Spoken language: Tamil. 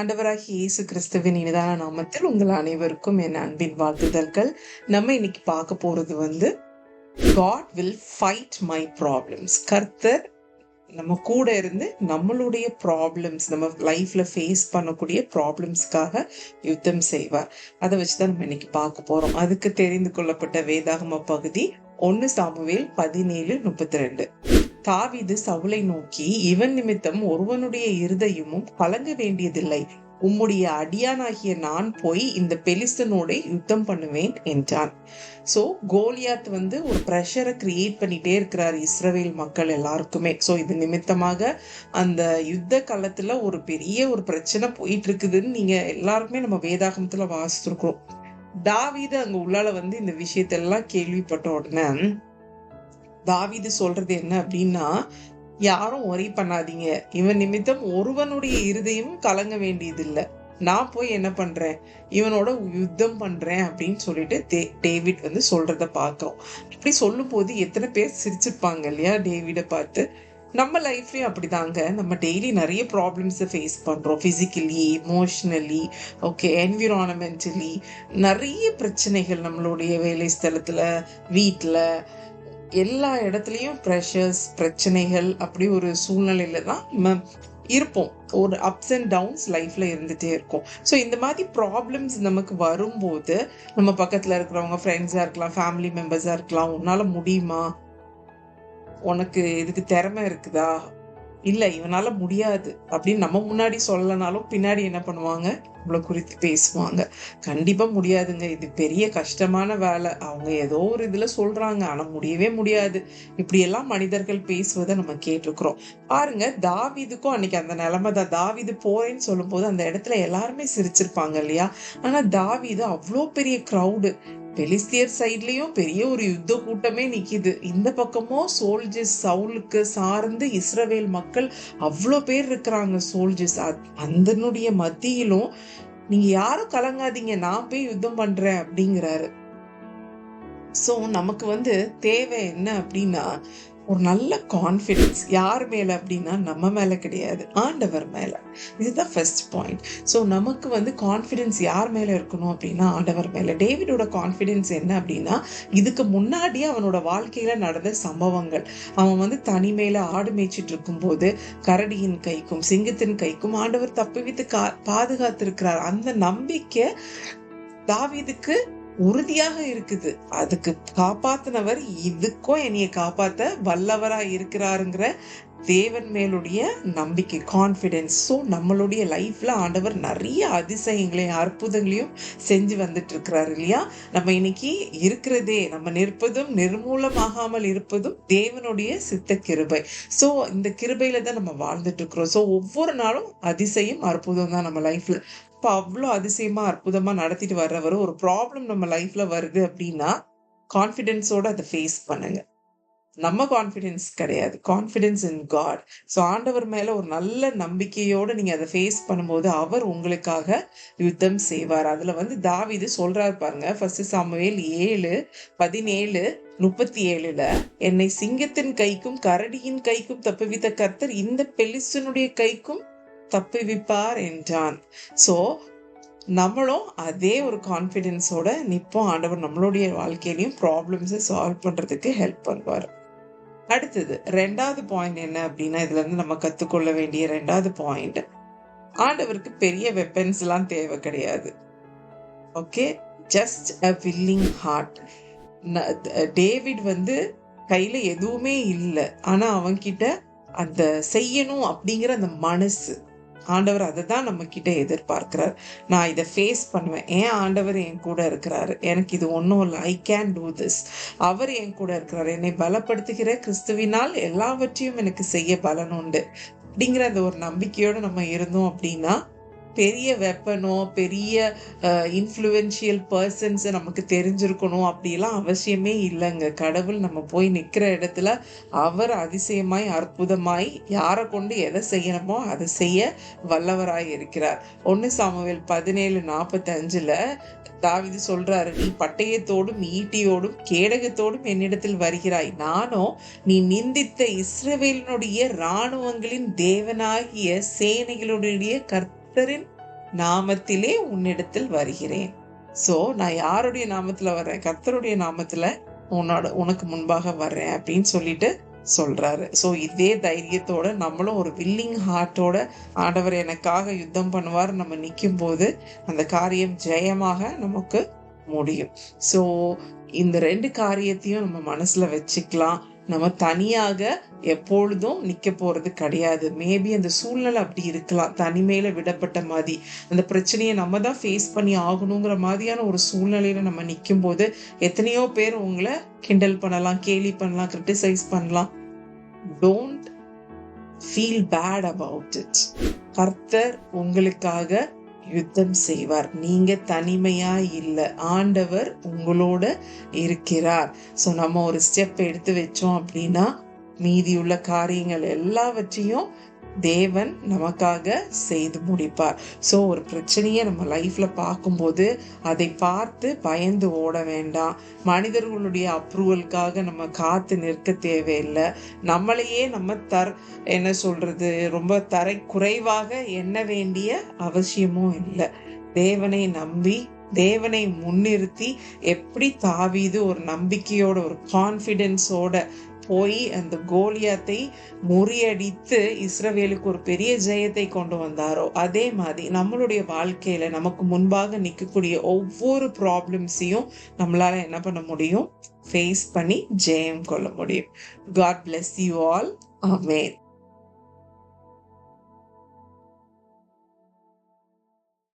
ஆண்டவராகி இயேசு கிறிஸ்துவின் இனிதான நாமத்தில் உங்கள் அனைவருக்கும் என் அன்பின் வாழ்த்துதல்கள். நம்ம இன்னைக்கு பார்க்க போறது வந்து God will fight my problems கர்த்தர் நம்ம கூட இருந்து நம்மளுடைய ப்ராப்ளம்ஸ் நம்ம லைஃப்ல ஃபேஸ் பண்ணக்கூடிய ப்ராப்ளம்ஸ்க்காக யுத்தம் செய்வார். அதை வச்சுதான் நம்ம இன்னைக்கு பார்க்க போறோம். அதுக்கு தெரிந்து கொள்ளப்பட்ட வேதாகம பகுதி ஒன்னு சாமுவேல் பதினேழு முப்பத்தி ரெண்டு. தாவிது சவுலை நோக்கி இவன் நிமித்தம் ஒருவனுடைய இருதயமும் கலங்க வேண்டியதில்லை. உம்முடைய அடியானாகிய நான் போய் இந்த பெலிஸ்தனோட யுத்தம் பண்ணுவேன் என்றான். ஸோ கோலியாத் வந்து ஒரு ப்ரெஷரை கிரியேட் பண்ணிட்டே இருக்கிறார் இஸ்ரவேல் மக்கள் எல்லாருக்குமே. ஸோ இது நிமித்தமாக அந்த யுத்த காலத்துல ஒரு பெரிய ஒரு பிரச்சனை போயிட்டு இருக்குதுன்னு நீங்க எல்லாருக்குமே நம்ம வேதாகமத்துல வாசிச்சிருக்கோம் தாவீது அங்க உள்ளால வந்து இந்த விஷயத்தெல்லாம் கேள்விப்பட்ட உடனே தாவிது சொல்றது என்ன அப்படின்னா யாரும் ஒரே பண்ணாதீங்க. இவன் நிமித்தம் ஒருவனுடைய இருதயம் கலங்க வேண்டியதில்லை. நான் போய் என்ன பண்றேன்? இவனோட யுத்தம் பண்றேன் அப்படின்னு சொல்லிட்டு தே டேவிட் வந்து சொல்றத பார்க்குறோம். அப்படி சொல்லும் போது எத்தனை பேர் சிரிச்சிருப்பாங்க இல்லையா டேவிடை பார்த்து? நம்ம லைஃப்லயும் அப்படிதாங்க. நம்ம டெய்லி நிறைய ப்ராப்ளம்ஸை ஃபேஸ் பண்றோம். ஃபிசிக்கலி எமோஷ்னலி ஓகே என்விரான்மெண்டலி நிறைய பிரச்சனைகள் நம்மளுடைய வேலை ஸ்தலத்துல வீட்டில் எல்லா இடத்துலையும் ப்ரெஷர்ஸ் பிரச்சனைகள் அப்படி ஒரு சூழ்நிலையில தான் நம்ம இருப்போம். ஒரு அப்ஸ் அண்ட் டவுன்ஸ் லைஃப்ல இருந்துகிட்டே இருக்கும். ஸோ இந்த மாதிரி ப்ராப்ளம்ஸ் நமக்கு வரும்போது நம்ம பக்கத்தில் இருக்கிறவங்க ஃப்ரெண்ட்ஸாக இருக்கலாம் ஃபேமிலி மெம்பர்ஸாக இருக்கலாம் உன்னால் முடியுமா? உனக்கு இதுக்கு திறமை இருக்குதா? இல்லை இவனால் முடியாது அப்படின்னு நம்ம முன்னாடி சொல்லனாலும் பின்னாடி என்ன பண்ணுவாங்க? உங்களை குறித்து பேசுவாங்க. கண்டிப்பாக முடியாதுங்க. இது பெரிய கஷ்டமான வேலை. அவங்க ஏதோ ஒரு இதில் சொல்கிறாங்க ஆனால் முடியவே முடியாது. இப்படியெல்லாம் மனிதர்கள் பேசுவதை நம்ம கேட்டிருக்கிறோம். பாருங்க தாவிதுக்கும் அன்னைக்கு அந்த நிலைமை தான். தாவிது போறேன்னு சொல்லும்போது அந்த இடத்துல எல்லாருமே சிரிச்சிருப்பாங்க இல்லையா? ஆனால் தாவிது அவ்வளோ பெரிய க்ரௌடு பெலிஸ்தியர் சைட்லேயும் பெரிய ஒரு யுத்த கூட்டமே நிற்கிது இந்த பக்கமும் சோல்ஜர்ஸ் சவுலுக்கு சார்ந்து இஸ்ரவேல் மக்கள் அவ்வளோ பேர் இருக்கிறாங்க சோல்ஜர்ஸ் அந்தனுடைய மத்தியிலும் நீங்க யாரும் கலங்காதீங்க நான் போய் யுத்தம் பண்றேன் அப்படிங்கிறாரு. சோ நமக்கு வந்து தேவை என்ன அப்படின்னா ஒரு நல்ல கான்ஃபிடென்ஸ் யார் மேலே அப்படின்னா நம்ம மேலே கிடையாது ஆண்டவர் மேலே. இதுதான் ஃபர்ஸ்ட் பாயிண்ட் ஸோ நமக்கு வந்து கான்ஃபிடென்ஸ் யார் மேலே இருக்கணும் அப்படின்னா ஆண்டவர் மேலே. டேவிடோட கான்ஃபிடென்ஸ் என்ன அப்படின்னா இதுக்கு முன்னாடியே அவனோட வாழ்க்கையில் நடந்த சம்பவங்கள். அவன் வந்து தனிமையில் ஆடு மேய்ச்சிட்டு இருக்கும்போது கரடியின் கைக்கும் சிங்கத்தின் கைக்கும் ஆண்டவர் தப்புவித்து கா பாதுகாத்திருக்கிறார். அந்த நம்பிக்கை தாவீதுக்கு உறுதியாக இருக்குது. அதுக்கு காப்பாத்தினவர் இதுக்கும் என்னைய காப்பாத்த வல்லவரா இருக்கிறாருங்கிற தேவன் மேலுடைய நம்பிக்கை கான்ஃபிடென்ஸ் ஸோ நம்மளுடைய லைஃப்ல ஆண்டவர் நிறைய அதிசயங்களையும் அற்புதங்களையும் செஞ்சு வந்துட்டு இருக்கிறாரு இல்லையா? நம்ம இன்னைக்கு இருக்கிறதே நம்ம நிற்பதும் நிர்மூலமாகாமல் இருப்பதும் தேவனுடைய சித்த கிருபை ஸோ இந்த கிருபையில தான் நம்ம வாழ்ந்துட்டு இருக்கிறோம் ஸோ ஒவ்வொரு நாளும் அதிசயம் அற்புதம் தான் நம்ம லைஃப்ல இப்போ அவ்வளோ அதிசயமாக அற்புதமாக நடத்திட்டு வர்றவர் ஒரு ப்ராப்ளம் நம்ம லைஃப்பில் வருது அப்படின்னா கான்ஃபிடென்ஸோடு அதை ஃபேஸ் பண்ணுங்கள் நம்ம கான்ஃபிடென்ஸ் கிடையாது. கான்ஃபிடென்ஸ் இன் காட் ஸோ ஆண்டவர் மேலே ஒரு நல்ல நம்பிக்கையோடு நீங்கள் அதை ஃபேஸ் பண்ணும்போது அவர் உங்களுக்காக யுத்தம் செய்வார். அதில் வந்து தாவிது சொல்கிறார் பாருங்க ஃபர்ஸ்ட் சாமுவேல் ஏழு பதினேழு முப்பத்தி ஏழுல என்னை சிங்கத்தின் கைக்கும் கரடியின் கைக்கும் தப்புவித்த கர்த்தர் இந்த பெலிசனுடைய கைக்கும் தப்புவிப்பார் என்றான். ஸோ நம்மளும் அதே ஒரு கான்ஃபிடென்ஸோட நிற்போம் ஆண்டவர் நம்மளுடைய வாழ்க்கையிலையும் ப்ராப்ளம்ஸை சால்வ் பண்ணுறதுக்கு ஹெல்ப் பண்ணுவார். அடுத்தது ரெண்டாவது பாயிண்ட் என்ன அப்படின்னா இதுலேருந்து நம்ம கற்றுக்கொள்ள வேண்டிய ரெண்டாவது பாயிண்ட் ஆண்டவருக்கு பெரிய வெப்பன்ஸ்லாம் தேவை கிடையாது. Okay just a willing heart David வந்து கையில் எதுவுமே இல்லை. ஆனால் அவன்கிட்ட அந்த செய்யணும் அப்படிங்கிற அந்த மனசு. ஆண்டவர் அதை தான் நம்ம கிட்ட எதிர்பார்க்கிறார். நான் இதை ஃபேஸ் பண்ணுவேன். ஏன் ஆண்டவர் என் கூட இருக்கிறாரு? எனக்கு இது ஒன்றும் இல்லை. ஐ கேன் டூ திஸ் அவர் என் கூட இருக்கிறார். என்னை பலப்படுத்துகிற கிறிஸ்துவினால் எல்லாவற்றையும் எனக்கு செய்ய பலன் உண்டு. அப்படிங்கிற அந்த ஒரு நம்பிக்கையோடு நம்ம இருந்தோம் அப்படின்னா பெரிய வெப்பனோ பெரிய இன்ஃப்ளூயன்ஷியல் பர்சன்ஸை நமக்கு தெரிஞ்சிருக்கணும் அப்படிலாம் அவசியமே இல்லைங்க. கடவுள் நம்ம போய் நிற்கிற இடத்துல அவர் அதிசயமாய் அற்புதமாய் யாரை கொண்டு எதை செய்யணுமோ அதை செய்ய வல்லவராய் இருக்கிறார். ஒன்று சாமுவேல் பதினேழு நாற்பத்தஞ்சில் தாவிது சொல்றாரு நீ பட்டயத்தோடும் ஈட்டியோடும் கேடகத்தோடும் என்னிடத்தில் வருகிறாய். நானோ நீ நிந்தித்த இஸ்ரவேலினுடைய இராணுவங்களின் தேவனாகிய சேனைகளுடைய கர்த்தரின் நாமத்திலே உன்னிடத்தில் வருகிறேன். ஸோ நான் யாருடைய நாமத்தில் வர்றேன்? கர்த்தருடைய நாமத்தில் உன்னோட உனக்கு முன்பாக வர்றேன் அப்படின்னு சொல்லிட்டு சொல்றாரு. ஸோ இதே தைரியத்தோட நம்மளும் ஒரு வில்லிங் ஹார்ட்டோட ஆண்டவர் எனக்காக யுத்தம் பண்ணுவார். நம்ம நிற்கும் போது அந்த காரியம் ஜெயமாக நமக்கு முடியும். ஸோ இந்த ரெண்டு காரியத்தையும் நம்ம மனசுல வச்சுக்கலாம். நம்ம தனியாக எப்பொழுதும் நிற்க போகிறது கிடையாது. மேபி அந்த சூழ்நிலை அப்படி இருக்கலாம். தனிமையில் விடப்பட்ட மாதிரி. அந்த பிரச்சனையை நம்ம தான் ஃபேஸ் பண்ணி ஆகணுங்கிற மாதிரியான ஒரு சூழ்நிலையில் நம்ம நிற்கும் போது எத்தனையோ பேர் உங்களை கிண்டல் பண்ணலாம் கேலி பண்ணலாம் கிரிட்டிசைஸ் பண்ணலாம். Don't feel bad about it கர்த்தர் உங்களுக்காக யுத்தம் செய்வார். நீங்க தனிமையா இல்லை. ஆண்டவர் உங்களோட இருக்கிறார். ஸோ நம்ம ஒரு ஸ்டெப் எடுத்து வச்சோம் அப்படின்னா மீதியுள்ள காரியங்கள் எல்லாவற்றையும் தேவன் நமக்காக செய்து முடிப்பார். ஸோ ஒரு பிரச்சனையை நம்ம லைஃப்பில் பார்க்கும்போது அதை பார்த்து பயந்து ஓட வேண்டாம். மனிதர்களுடைய அப்ரூவலுக்காக நம்ம காத்து நிற்க தேவையில்லை. நம்மளையே நம்ம தர் என்ன சொல்கிறது ரொம்ப தரை குறைவாக எண்ண வேண்டிய அவசியமும் இல்லை. தேவனை நம்பி தேவனை முன்னிறுத்தி எப்படி தாவிது ஒரு நம்பிக்கையோட ஒரு கான்ஃபிடென்ஸோட போய் அந்த கோலியாத்தை முறியடித்து இஸ்ரவேலுக்கு ஒரு பெரிய ஜெயத்தை கொண்டு வந்தாரோ அதே மாதிரி நம்மளுடைய வாழ்க்கையில நமக்கு முன்பாக நிற்கக்கூடிய ஒவ்வொரு ப்ராப்ளம்ஸையும் நம்மளால என்ன பண்ண முடியும்? ஃபேஸ் பண்ணி ஜெயம் கொள்ள முடியும். God bless you all amen